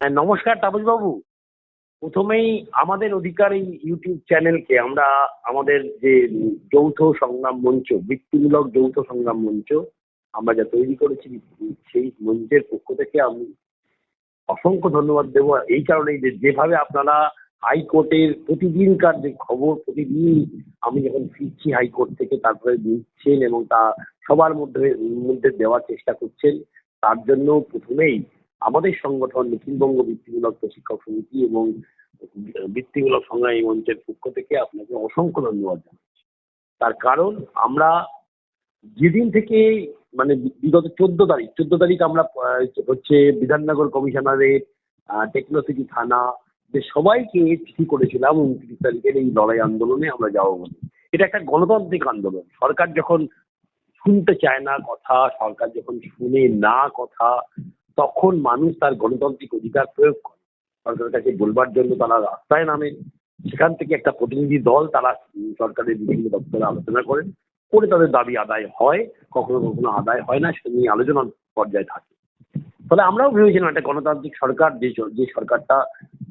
হ্যাঁ, নমস্কার তাপস বাবু প্রথমেই আমাদের অধিকার এই ইউটিউব চ্যানেলকে আমরা আমাদের যে যৌথ সংগ্রাম মঞ্চ বৃত্তিমূলক যৌথ সংগ্রাম মঞ্চ আমরা যা তৈরি করেছি সেই মঞ্চের পক্ষ থেকে আমি অসংখ্য ধন্যবাদ দেবো। এই কারণেই যে যেভাবে আপনারা হাইকোর্টের প্রতিদিনকার যে খবর প্রতিদিন আমি যখন ফিরছি হাইকোর্ট থেকে তারপরে নিচ্ছেন এবং তা সবার মধ্যে মধ্যে দেওয়ার চেষ্টা করছেন তার জন্য প্রথমেই আমাদের সংগঠন, নিখিলবঙ্গ বৃত্তিমূলক প্রশিক্ষক সমিতি এবং বৃত্তিমূলক সংগ্রামী মঞ্চের পক্ষ থেকে আপনাকে অসংখ্য ধন্যবাদ জানাচ্ছি। তার কারণ আমরা যেদিন থেকে মানে বিগত চোদ্দ তারিখ চোদ্দ তারিখ আমরা হচ্ছে বিধাননগর কমিশনারের টেকনোসিটি থানা, যে সবাইকে চিঠি করেছিলাম উনত্রিশ তারিখের এই লড়াই আন্দোলনে আমরা যাব বলে। এটা একটা গণতান্ত্রিক আন্দোলন। সরকার যখন শুনতে চায় না কথা, সরকার যখন শুনে না কথা তখন মানুষ তার গণতান্ত্রিক অধিকার প্রয়োগ করে। সরকারের কাছে বলবার জন্য তারা রাস্তায় নামে। সেখান থেকে একটা প্রতিনিধি দল তারা সরকারের বিভিন্ন দপ্তরে আলোচনা করেন করে তাদের দাবি আদায় হয়। কখনো কখনো আদায় হয় না, সেটা নিয়ে আলোচনার পর্যায়ে থাকে। ফলে আমরাও ভেবেছিলাম একটা গণতান্ত্রিক সরকার, যে যে সরকারটা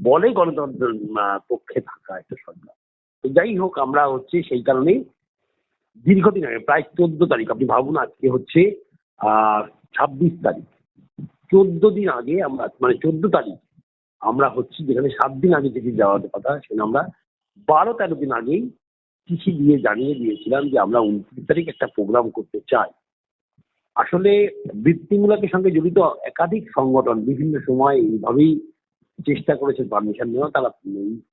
বলে গণতন্ত্রের পক্ষে থাকা একটা সরকার। তো যাই হোক, আমরা হচ্ছে সেই কারণেই দীর্ঘদিন আগে, প্রায় চোদ্দ তারিখ, আপনি ভাবুন আজকে হচ্ছে ছাব্বিশ তারিখ। চোদ্দ দিন আগে আমরা মানে চোদ্দ তারিখ, আমরা হচ্ছে যেখানে সাত দিন আগে চিঠি দেওয়ার কথা সেখানে আমরা বারো তেরো দিন আগেই চিঠি দিয়ে জানিয়ে দিয়েছিলাম যে আমরা উনত্রিশ তারিখ একটা প্রোগ্রাম করতে চাই। আসলে বৃত্তিমূলকের সঙ্গে জড়িত একাধিক সংগঠন বিভিন্ন সময় এইভাবেই চেষ্টা করেছে পারমিশন নেওয়া, তারা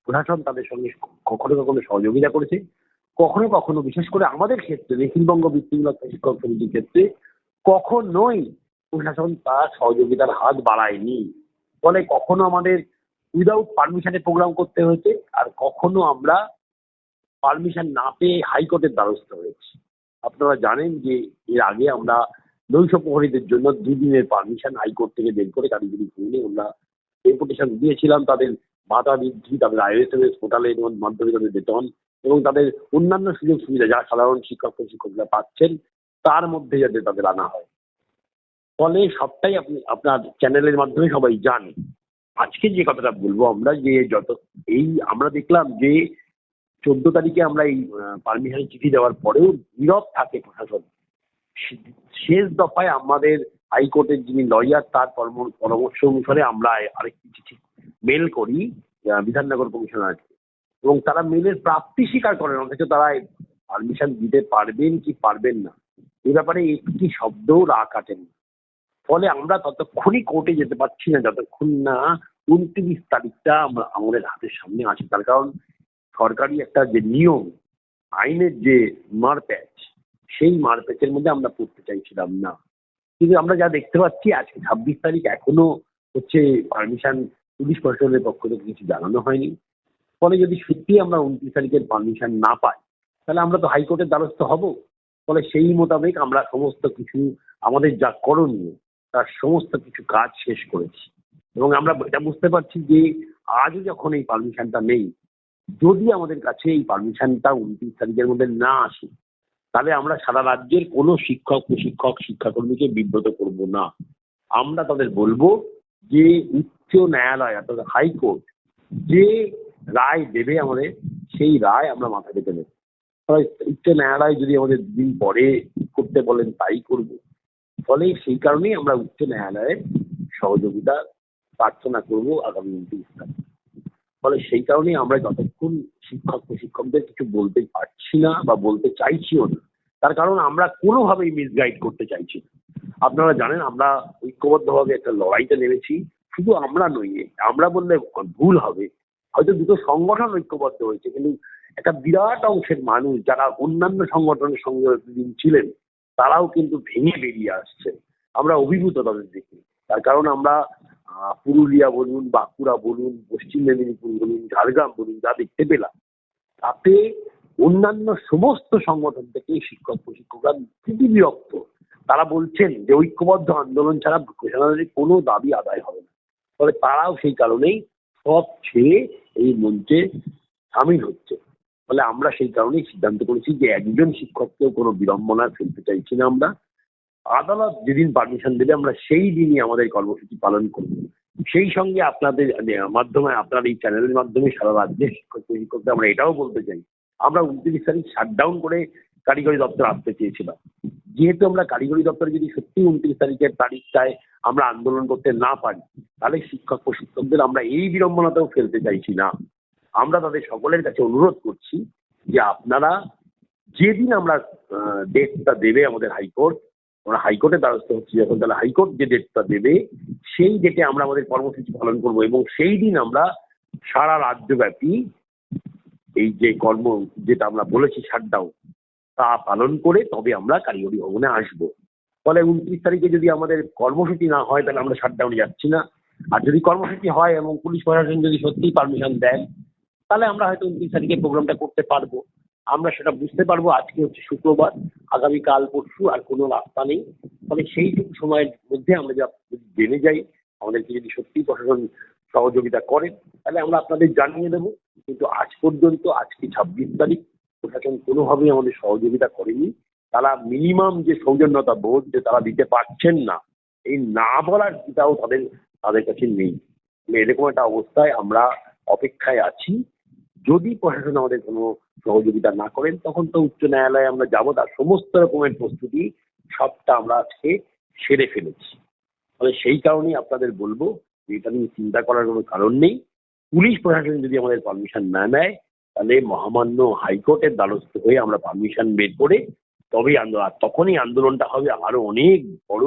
প্রশাসন তাদের সঙ্গে কখনো কখনো সহযোগিতা করেছে, কখনো কখনো বিশেষ করে আমাদের ক্ষেত্রে নিখিলবঙ্গ বৃত্তিমূলক প্রশিক্ষক সমিতির ক্ষেত্রে কখনোই প্রশাসন তার সহযোগিতার হাত বাড়ায়নি। ফলে কখনো আমাদের উইদাউট পারমিশনে প্রোগ্রাম করতে হয়েছে আর কখনো আমরা পারমিশন না পেয়ে হাইকোর্টের দ্বারস্থ হয়েছি। আপনারা জানেন যে এর আগে আমরা নৈশ প্রহরীদের জন্য দুদিনের পারমিশন হাইকোর্ট থেকে বের করে কারিগরি ভুলে আমরা ডেপুটেশন দিয়েছিলাম, তাদের ভাতা বৃদ্ধি, তাদের আইএসএমএস পোর্টালের মাধ্যমে তাদের বেতন এবং তাদের অন্যান্য সুযোগ সুবিধা যা সাধারণ শিক্ষক, প্রশিক্ষকরা পাচ্ছেন, তার মধ্যে যাতে তাদের আনা হয়। ফলে সবটাই আপনি, আপনার চ্যানেলের মাধ্যমে সবাই জানে। আজকে যে কথাটা বলব আমরা, যে যত, এই আমরা দেখলাম যে চোদ্দ তারিখে আমরা এই পারমিশন চিঠি দেওয়ার পরেও নীরব থাকে প্রশাসন। শেষ দফায় আমাদের হাইকোর্টের যিনি লয়ার, তার পরম- পরামর্শ অনুসারে আমরা আরেকটি চিঠি, মেল করি বিধাননগর কমিশনারকে। এবং তারা মেলের প্রাপ্তি স্বীকার করেন, অথচ তারা পারমিশন দিতে পারবেন কি পারবেন না। এ ব্যাপারে একটি শব্দও রা কাটেন। ফলে আমরা ততক্ষণই কোর্টে যেতে পারছি না, যতক্ষণ না উনত্রিশ তারিখটা আমরা আমাদের হাতের সামনে আছে। তার কারণ সরকারি একটা যে নিয়ম, আইনের যে মারপ্যাচ সেই মারপ্যাচের মধ্যে আমরা পড়তে চাইছিলাম না। কিন্তু আমরা যা দেখতে পাচ্ছি, আজকে ছাব্বিশ তারিখ এখনও হচ্ছে পারমিশন পুলিশ প্রশাসনের পক্ষ থেকে কিছু জানানো হয়নি। ফলে যদি সত্যি আমরা উনত্রিশ তারিখের পারমিশন না পাই, তাহলে আমরা তো হাইকোর্টের দ্বারস্থ হব। ফলে সেই মোতাবেক আমরা সমস্ত কিছু আমাদের যা করণীয় তার সমস্ত কিছু কাজ শেষ করেছি। এবং আমরা এটা বুঝতে পারছি যে আজও যখন এই পারমিশনটা নেই, যদি আমাদের কাছে এই পারমিশনটা উনত্রিশ তারিখের মধ্যে না আসে, তাহলে আমরা সারা রাজ্যের কোনো শিক্ষক, প্রশিক্ষক, শিক্ষাকর্মীকে বিব্রত করব না। আমরা তাদের বলব যে উচ্চ ন্যায়ালয় অর্থাৎ হাইকোর্ট যে রায় দেবে আমাদের, সেই রায় আমরা মাথা পেতে নেব। উচ্চ ন্যায়ালয় যদি আমাদের দিন পরে করতে বলেন, তাই করব। ফলে সেই কারণেই আমরা উচ্চ ন্যায়ালয়ের সহযোগিতা প্রার্থনা করব আগামী উনত্রিশ ফলে সেই কারণেই আমরা যতক্ষণ শিক্ষক, প্রশিক্ষকদের কিছু বলতে পারছি না বা বলতে চাইছিও না, তার কারণ আমরা কোনোভাবেই মিসগাইড করতে চাইছি না। আপনারা জানেন, আমরা ঐক্যবদ্ধভাবে একটা লড়াইতে নেমেছি, শুধু আমরা নই, আমরা বললে ভুল হবে। হয়তো দুটো সংগঠন ঐক্যবদ্ধ হয়েছে, কিন্তু একটা বিরাট অংশের মানুষ, যারা অন্যান্য সংগঠনের সঙ্গে ছিলেন তারাও কিন্তু ভেঙে বেরিয়ে আসছে। আমরা অভিভূত তাদের দেখে। তার কারণ আমরা পুরুলিয়া বলুন, বাঁকুড়া বলুন, পশ্চিম মেদিনীপুর বলুন, ঝাড়গ্রাম বলুন, যা দেখতে পেলাম, তাতে অন্যান্য সমস্ত সংগঠন থেকে শিক্ষক, প্রশিক্ষকরা খুবই বিরক্ত। তারা বলছেন যে, ঐক্যবদ্ধ আন্দোলন ছাড়া ঘোষণার কোনো দাবি আদায় হবে না। ফলে তারাও সেই কারণেই সব ছেড়ে এই মঞ্চে সামিল হচ্ছে। ফলে আমরা সেই কারণেই সিদ্ধান্ত করেছি যে একজন শিক্ষককেও কোনো বিড়ম্বনা ফেলতে চাইছি না আমরা। আদালত যেদিন পারমিশন দেবে, আমরা সেই দিনই আমাদের কর্মসূচি পালন করব। সেই সঙ্গে আপনাদের মাধ্যমে, আপনার এই চ্যানেলের মাধ্যমে সারা রাজ্যের শিক্ষক, শিক্ষকদের আমরা এটাও বলতে চাই, আমরা উনত্রিশ তারিখ শাটডাউন করে কারিগরি দপ্তর আসতে চেয়েছিলাম। যেহেতু আমরা কারিগরি দপ্তরে যদি সত্যি উনত্রিশ তারিখের তারিখটায় আমরা আন্দোলন করতে না পারি, তাহলে শিক্ষক, প্রশিক্ষকদের আমরা এই বিড়ম্বনাতেও ফেলতে চাইছি না। আমরা তাদের সকলের কাছে অনুরোধ করছি যে আপনারা যেদিন আমরা ডেটটা দেবে আমাদের হাইকোর্ট, আমরা হাইকোর্টের দ্বারস্থ হচ্ছি, যখন তাহলে হাইকোর্ট যে ডেটটা দেবে, সেই ডেটে আমরা আমাদের কর্মসূচি পালন করব এবং সেই দিন আমরা সারা রাজ্যব্যাপী এই যে কর্ম, যেটা আমরা বলেছি শাটডাউন তা পালন করে তবে আমরা কারিগরি ভবনে আসব। ফলে উনত্রিশ তারিখে যদি আমাদের কর্মসূচি না হয়, তাহলে আমরা শাটডাউনে যাচ্ছি না। আর যদি কর্মসূচি হয় এবং পুলিশ প্রশাসন যদি সত্যিই পারমিশন দেন তাহলে আমরা হয়তো উনত্রিশ তারিখে প্রোগ্রামটা করতে পারব। আমরা সেটা বুঝতে পারব, আজকে হচ্ছে শুক্রবার, আগামীকাল, পরশু, আর কোনো রাস্তা নেই। ফলে সেইটুকু সময়ের মধ্যে আমরা যা যদি জেনে যাই, আমাদেরকে যদি সত্যি প্রশাসন সহযোগিতা করেন তাহলে আমরা আপনাদের জানিয়ে দেবো। কিন্তু আজ পর্যন্ত, আজকে ছাব্বিশ তারিখ, প্রশাসন কোনোভাবেই আমাদের সহযোগিতা করেনি। তারা মিনিমাম যে সৌজন্যতা বোধ যে তারা দিতে পারছেন না, এই না বলার যেটাও তাদের তাদের কাছে নেই। মানে এরকম একটা অবস্থায় আমরা অপেক্ষায় আছি। যদি প্রশাসন আমাদের কোনো সহযোগিতা না করেন, তখন তো উচ্চ ন্যায়ালয়ে আমরা যাব, তার সমস্ত রকমের প্রস্তুতি সবটা আমরা আজকে সেরে ফেলেছি। ফলে সেই কারণেই আপনাদের বলব যে এটা নিয়ে চিন্তা করার কোনো কারণ নেই। পুলিশ প্রশাসন যদি আমাদের পারমিশন না নেয়, তাহলে মহামান্য হাইকোর্টের দ্বারস্থ হয়ে আমরা পারমিশন বের করে তবেই আন্দোলন, আর তখনই আন্দোলনটা হবে আরও অনেক বড়,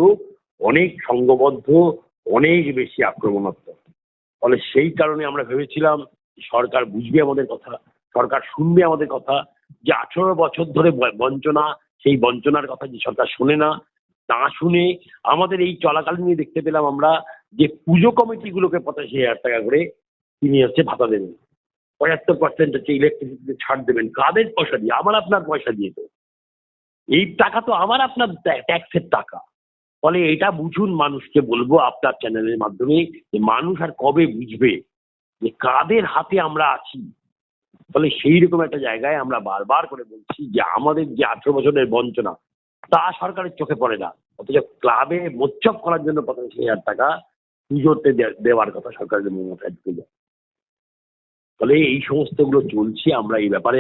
অনেক সংঘবদ্ধ অনেক বেশি আক্রমণাত্মক। ফলে সেই কারণে আমরা ভেবেছিলাম সরকার বুঝবে আমাদের কথা, সরকার শুনবে আমাদের কথা, যে আঠেরো বছর ধরে বঞ্চনা, সেই বঞ্চনার কথা যে সরকার শোনে না না শুনে আমাদের এই চলাকালীন দেখতে পেলাম আমরা যে পুজো কমিটিগুলোকে পঁচাশি হাজার টাকা করে তিনি হচ্ছে ভাতা দেবেন। পঁচাত্তর পার্সেন্ট হচ্ছে ইলেকট্রিসিটিতে ছাড় দেবেন। কাদের পয়সা দিয়ে? আমার আপনার পয়সা দিয়ে তো। এই টাকা তো আমার আপনার ট্যাক্সের টাকা। ফলে এটা বুঝুন মানুষকে বলব আপনার চ্যানেলের মাধ্যমে যে মানুষ আর কবে বুঝবে? যে কাদের হাতে আমরা আছি ফলে সেই রকম একটা জায়গায় আমরা বারবার করে বলছি যে আমাদের যে আঠেরো বছরের বঞ্চনা তা সরকারের চোখে পড়ে না অথচ ক্লাবে মোচ্ছব করার জন্য পঁচাশি হাজার টাকা পুজোতে দেওয়ার কথা সরকারের মাথায় ঢুকে যায় ফলে এই সমস্তগুলো চলছে আমরা এই ব্যাপারে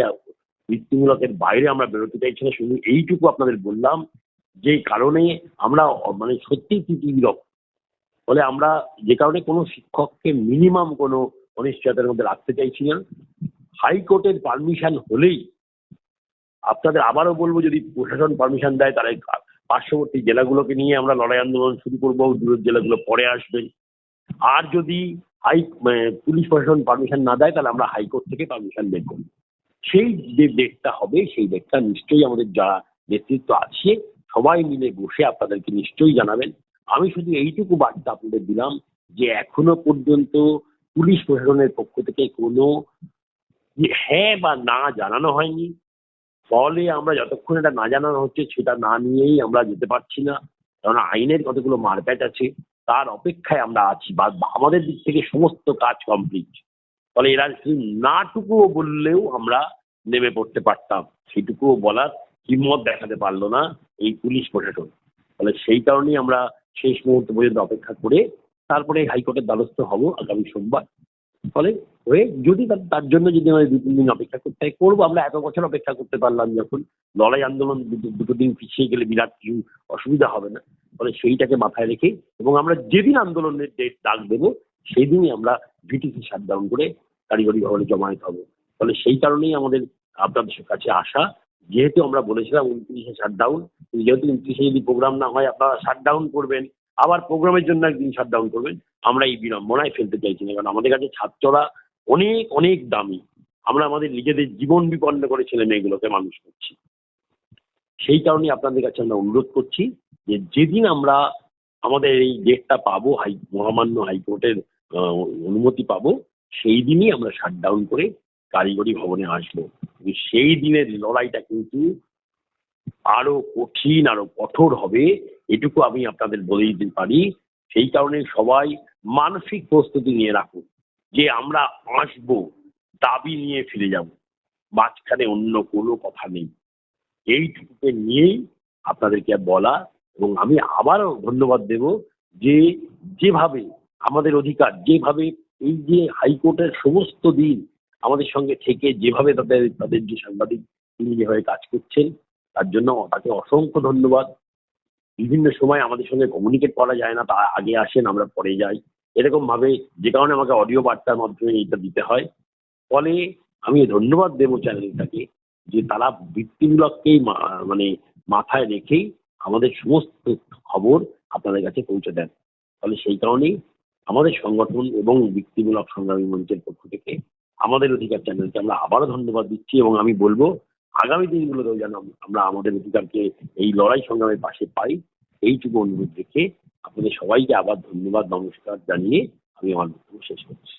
বৃত্তিমূলকের বাইরে আমরা বেরোতে চাইছি না শুধু এইটুকু আপনাদের বললাম যে কারণে আমরা মানে সত্যিই তৃতীয় ফলে আমরা যে কারণে কোনো শিক্ষককে মিনিমাম কোনো অনিশ্চয়তার মধ্যে রাখতে চাইছি না হাইকোর্টের পারমিশন হলেই আপনাদের আবারও বলব, যদি প্রশাসন পারমিশন দেয়, তাহলে পার্শ্ববর্তী জেলাগুলোকে নিয়ে আমরা লড়াই আন্দোলন শুরু করব, দূরের জেলাগুলো পরে আসবে। আর যদি হাই পুলিশ প্রশাসন পারমিশন না দেয়, তাহলে আমরা হাইকোর্ট থেকে পারমিশন বের করব। সেই যে ডেটটা হবে, সেই ডেটটা নিশ্চয়ই আমাদের যারা নেতৃত্ব আছে, সবাই মিলে বসে আপনাদেরকে নিশ্চয়ই জানাবেন। আমি শুধু এইটুকু বার্তা আপনাদের দিলাম যে এখনও পর্যন্ত পুলিশ প্রশাসনের পক্ষ থেকে কোনো হ্যাঁ বা না জানানো হয়নি। ফলে আমরা যতক্ষণ এটা না জানানো হচ্ছে, সেটা না নিয়েই আমরা যেতে পারছি না। কারণ আইনের কতগুলো মারপ্যাট আছে, তার অপেক্ষায় আমরা আছি বা আমাদের দিক থেকে সমস্ত কাজ কমপ্লিট ফলে এরা শুধু নাটুকুও বললেও আমরা নেমে পড়তে পারতাম। সেটুকুও বলার হিম্মত দেখাতে পারল না এই পুলিশ প্রশাসন। ফলে সেই কারণেই আমরা শেষ মুহূর্ত পর্যন্ত অপেক্ষা করে তারপরে হাইকোর্টের দ্বারস্থ হব আগামী সোমবার। ফলে হয়ে যদি তার- জন্য যদি আমাদের দু তিন দিন অপেক্ষা করতে হয়, করব। আমরা এত বছর অপেক্ষা করতে পারলাম যখন লড়াই আন্দোলন দুটো দিন পিছিয়ে গেলে বিরাট কিছু অসুবিধা হবে না। ফলে সেইটাকে মাথায় রেখে এবং আমরা যেদিন আন্দোলনের ডেট ডাক দেবো সেই দিনই আমরা ভিটিসি শাটডাউন করে কারিগরি ভবনে জমায়েত হব। ফলে সেই কারণেই আমাদের, আপনাদের কাছে আসা যেহেতু আমরা বলেছিলাম উনত্রিশে শাটডাউন যেহেতু উনত্রিশে যদি প্রোগ্রাম না হয়, আপনারা শাটডাউন করবেন। আবার প্রোগ্রামের জন্য একদিন শাটডাউন করবেন। আমরা এই বিড়ম্বনায় ফেলতে চাইছি না, কারণ আমাদের কাছে ছাত্ররা অনেক অনেক দামি। আমরা আমাদের নিজেদের জীবন বিপন্ন করে ছেলে মেয়েগুলোকে মানুষ করছি। সেই কারণে আপনাদের কাছে আমরা অনুরোধ করছি যে যেদিন আমরা আমাদের এই ডেটটা পাবো, হাই মহামান্য হাইকোর্টের অনুমতি পাবো, সেই দিনই আমরা শাটডাউন করে কারিগরি ভবনে আসব। সেই দিনের লড়াইটা কিন্তু আরও কঠিন আরও কঠোর হবে, এটুকু আমি আপনাদের বলে দিতে পারি। সেই কারণে সবাই মানসিক প্রস্তুতি নিয়ে রাখুন, যে আমরা আসব, দাবি নিয়ে ফিরে যাব, মাঝখানে অন্য কোনো কথা নেই। এইটুকুকে নিয়েই আপনাদেরকে বলা, এবং আমি আবারও ধন্যবাদ দেব যে যেভাবে আমাদের অধিকার, যেভাবে এই যে হাইকোর্টের সমস্ত দিন আমাদের সঙ্গে থেকে যেভাবে তাদের তাদের যে সাংবাদিক যেভাবে কাজ করছেন তার জন্য তাকে অসংখ্য ধন্যবাদ। বিভিন্ন সময় আমাদের সঙ্গে কমিউনিকেট করা যায় না, তা আগে আসেন, আমরা পরে যাই। এরকম ভাবে যে কারণে আমাকে অডিও বার্তার মাধ্যমে এটা দিতে হয়। ফলে আমি ধন্যবাদ দেবো চ্যানেলটাকে যে তারা বৃত্তিমূলককেই মানে মাথায় রেখেই আমাদের সমস্ত খবর আপনাদের কাছে পৌঁছে দেন। ফলে সেই কারণেই আমাদের সংগঠন এবং বৃত্তিমূলক সংগ্রামী মঞ্চের পক্ষ থেকে আমাদের অধিকার চ্যানেলকে আমরা আবারও ধন্যবাদ দিচ্ছি এবং আমি বলব আগামী দিনগুলোতেও যেন আমরা আমাদের অধিকারকে এই লড়াই সংগ্রামের পাশে পাই, এইটুকু অনুরোধ রেখে আপনাদের সবাইকে আবার ধন্যবাদ, নমস্কার জানিয়ে আমি আমার বক্তব্য শেষ করছি।